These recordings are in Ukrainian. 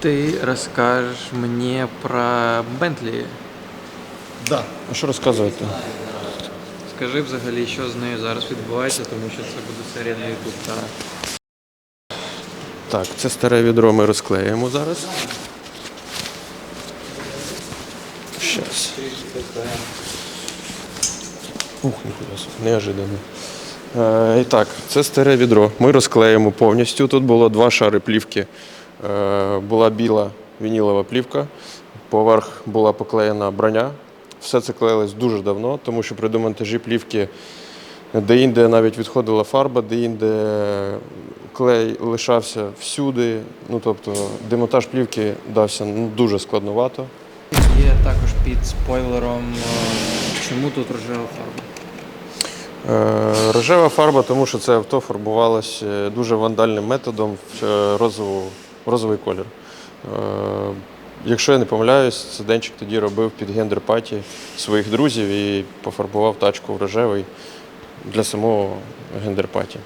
Ты расскажешь мне про Бентлі. Да. А що розказувати? Скажи взагалі, що з нею зараз відбувається, тому що це буде серія на YouTube. Та... Так, це старе відро ми розклеїмо зараз. Щас. Ух, ніхуя собі, неожиданно. Е, і так, це старе відро. Ми розклеїмо повністю. Тут було два шари плівки. Е, була біла вінілова плівка, поверх була поклеєна броня. Все це клеїлось дуже давно, тому що при демонтажі плівки де-інде навіть відходила фарба, де-інде клей лишався всюди. Ну, тобто демонтаж плівки дався ну, дуже складновато. Є також під спойлером, е, чому тут рожева фарба. Е, Рожева фарба, тому що це авто фарбувалось е, дуже вандальним методом в розову, розовий колір. Е, Якщо я не помиляюсь, це Денчик тоді робив під гендер-паті своїх друзів і пофарбував тачку в рожевий для самого гендер-паті.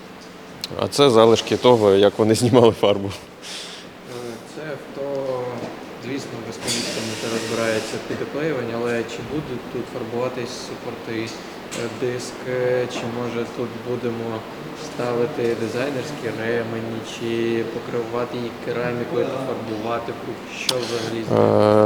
А це залишки того, як вони знімали фарбу. Е, Це авто, звісно, безконечно не розбирається під оклеювання, але чи будуть тут фарбуватись супорти, диск, е, чи може тут будемо ставити дизайнерські ремені, чи покривати її керамікою та фарбувати, що взагалі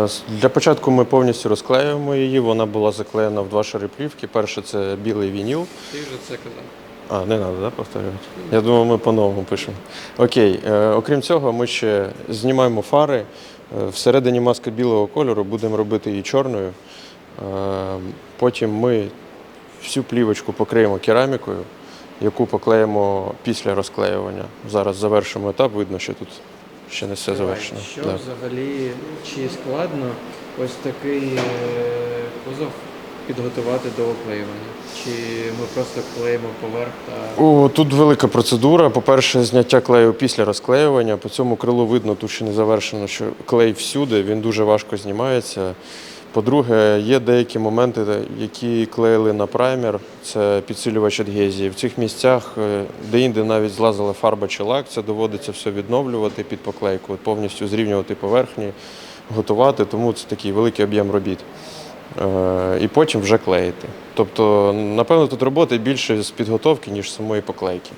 Е, Для початку ми повністю розклеюємо її. Вона була заклеєна в два шари плівки. Перше це білий вініл. Ти вже це казав. А, не треба, да, повторювати? Я думав, ми по-новому пишемо. Окей. Е, окрім цього, ми ще знімаємо фари. Е, всередині маска білого кольору будемо робити її чорною. Е, потім ми всю плівочку покриємо керамікою, яку поклеїмо після розклеювання. Зараз завершимо етап, видно, що тут ще не все завершено. Що Да. взагалі чи складно ось такий е, кузов підготувати до оклеювання? Чи ми просто клеїмо поверх та О, тут велика процедура. По-перше, зняття клею після розклеювання. По цьому крилу видно, тут ще не завершено, що клей всюди, він дуже важко знімається. По-друге, є деякі моменти, які клеїли на праймер, це підсилювач адгезії. В цих місцях, е, де-інде навіть злазила фарба чи лак, це доводиться все відновлювати під поклейку, повністю зрівнювати поверхні, готувати, тому це такий великий об'єм робіт. Е, І потім вже клеїти. Тобто, напевно, тут роботи більше з підготовки, ніж самої поклейки.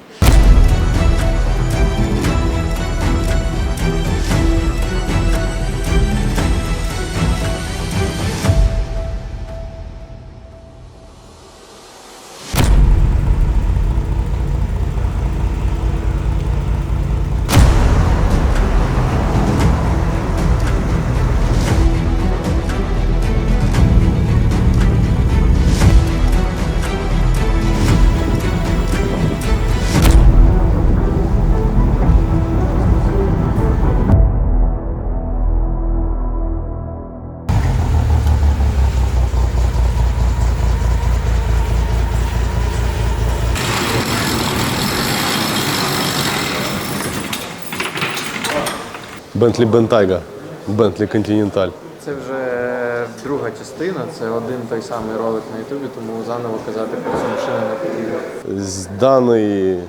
Бентлі Бентайга, Бентлі Континенталь. це вже друга частина, це один той самий ролик на Ютубі, тому заново казати про цю машину не потрібно. З даної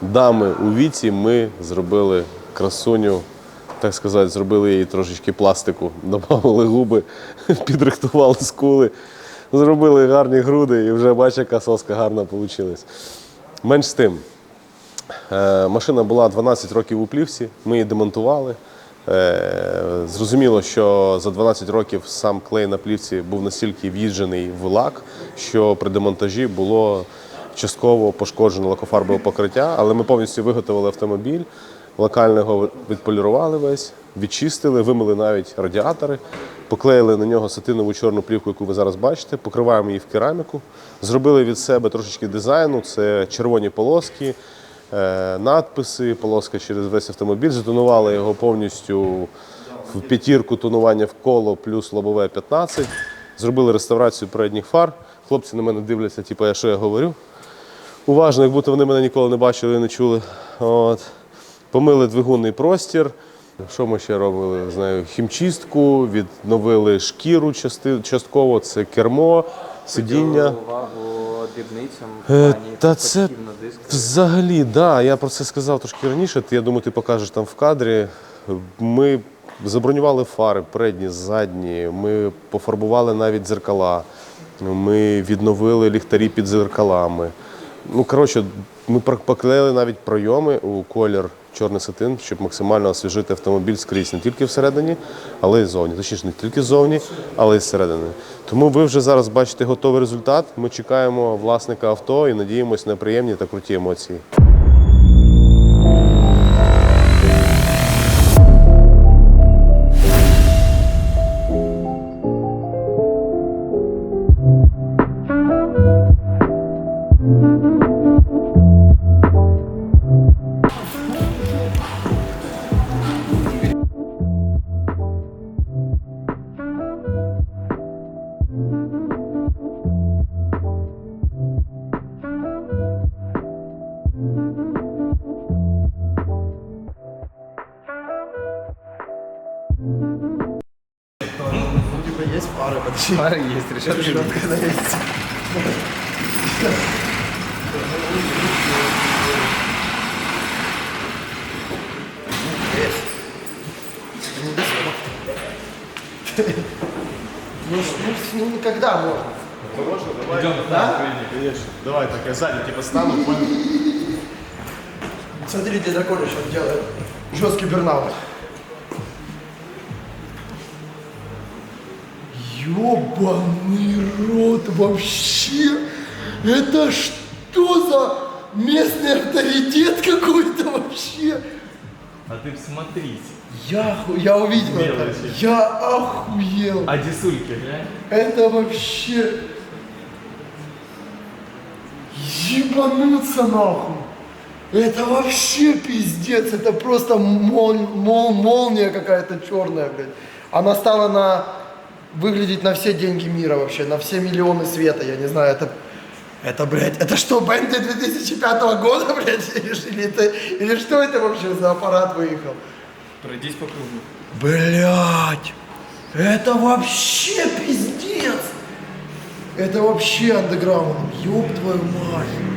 дами у віці ми зробили красуню, так сказати, зробили їй трошечки пластику, додали губи, підрихтували скули, зробили гарні груди і вже бачиш, яка соска гарна вийшла. Менш з тим, Машина була 12 років у плівці, ми її демонтували. Е, Зрозуміло, що за 12 років сам клей на плівці був настільки в'їджений в лак, що при демонтажі було частково пошкоджено лакофарбове покриття, але ми повністю виготовили автомобіль, локального відполірували весь, відчистили, вимили навіть радіатори, поклеїли на нього сатинову чорну плівку, яку ви зараз бачите, покриваємо її в кераміку, зробили від себе трошечки дизайну, це червоні полоски е, надписи, полоска через весь автомобіль. Затонували його повністю в п'ятірку тонування в коло плюс лобове 15. Зробили реставрацію передніх фар. Хлопці на мене дивляться, типу, я що я говорю. Уважно, як будто вони мене ніколи не бачили і не чули. От. Помили двигунний простір. Що ми ще робили? Знаю, хімчистку, відновили шкіру частково, це кермо, сидіння. Дрібницям, Е, плані Та це на диск. взагалі, да. Я про це сказав трошки раніше. Ти, Я думаю, ти покажеш там в кадрі. Ми забронювали фари, передні, задні. Ми пофарбували навіть дзеркала. Ми відновили ліхтарі під дзеркалами. Ну, коротше, ми поклеїли навіть пройоми у колір чорний сатин, щоб максимально освіжити автомобіль скрізь, не тільки всередині, але й ззовні. Точніше, не тільки ззовні, але й зсередини. Тому ви вже зараз бачите готовий результат. Ми чекаємо власника авто і надіємося на приємні та круті емоції. Есть пары, подожди. Пары есть, решетка, решетка есть. Ну, ну, ну, когда можно? Конечно. Давай, так я сзади типа стану, понял? Смотрите, Драконя сейчас делает жесткий бернаут. Ёбаный рот вообще! Это что за местный авторитет какой-то вообще? А ты всмотрись. Я, оху- я увидел это. Мелочи. Я охуел. А десульки, глянь. Это вообще... Ебануться нахуй. Это вообще пиздец. Это просто мол- мол- молния какая-то черная, блядь. Она стала на выглядеть на все деньги мира вообще, на все миллионы света. Я не знаю, это... Это, блядь, это что, Бенди 2005 года, блядь, или, это, или что это вообще за аппарат выехал? Пройдись по кругу. Блять, это вообще пиздец. Это вообще андеграунд. Ёб твою мать.